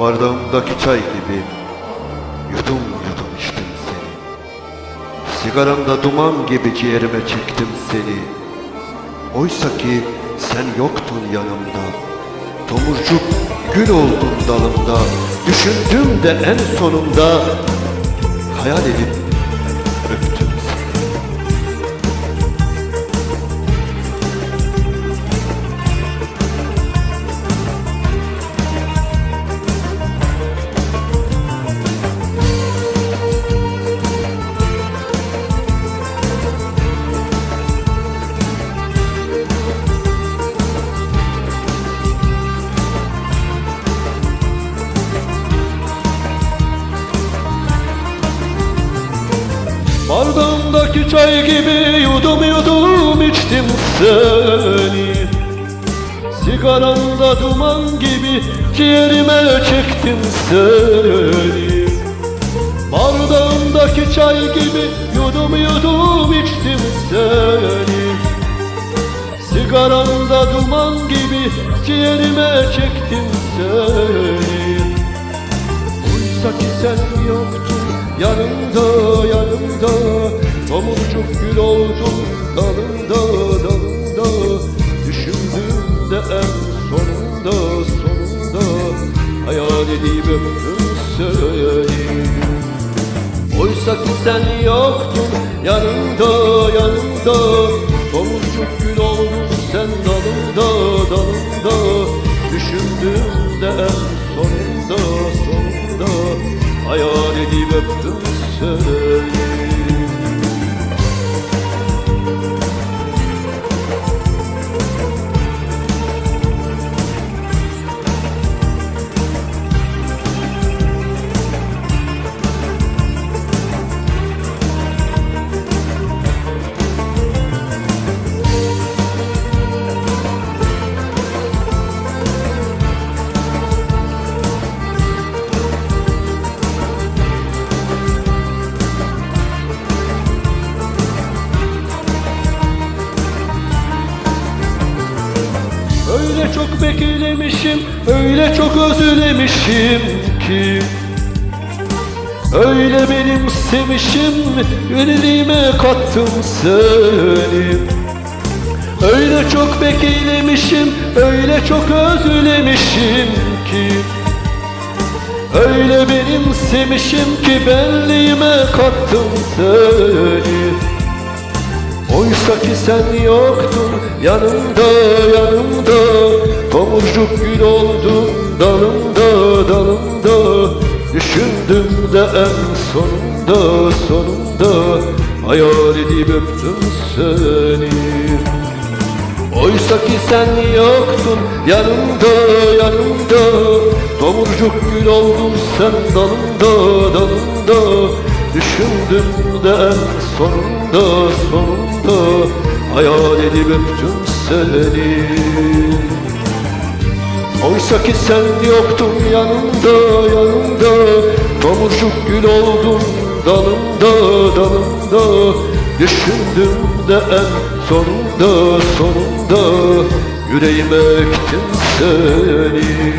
Bardağımdaki çay gibi yudum yudum içtim seni. Sigaramda duman gibi ciğerime çektim seni. Oysa ki sen yoktun yanımda. Tomurcuk gül oldun dalımda. Düşündüm de en sonunda hayal edip Bardağımdaki çay gibi yudum yudum içtim seni. Sigaramda duman gibi ciğerime çektim seni. Bardağımdaki çay gibi yudum yudum içtim seni. Sigaramda duman gibi ciğerime çektim seni. Oysa ki sen yoktun yanımda yanımda Tomurcuk gül oldun dalında dalında. Düşündüm de en sonunda sonunda Hayal edip öptüm seni Oysa ki sen yoktun yanımda yanımda. Tomurcuk gül oldun sen dalında dalında. Düşündüm de en sonunda sonunda Hayal Öyle çok beklemişim, öyle çok özlemişim ki. Öyle benim sevmişim, yüreğime kattım seni. Öyle çok beklemişim, öyle çok özlemişim ki. Öyle benim sevmişim ki benliğime kattım seni Oysa ki sen yoktun yanımda yanımda. Tomurcuk gül oldun dalımda dalımda. Düşündüm de en sonunda sonunda. Hayal edip öptüm seni. Oysa ki sen yoktun yanımda yanımda. Tomurcuk gül oldun sen dalımda dalımda Düşündüm de sonunda sonunda Hayal edip öptüm seni. Oysa ki sen yoktun yanımda yanımda. Tomurcuk gül oldun dalımda dalımda. Düşündüm de en sonunda sonunda Yüreğime ektim seni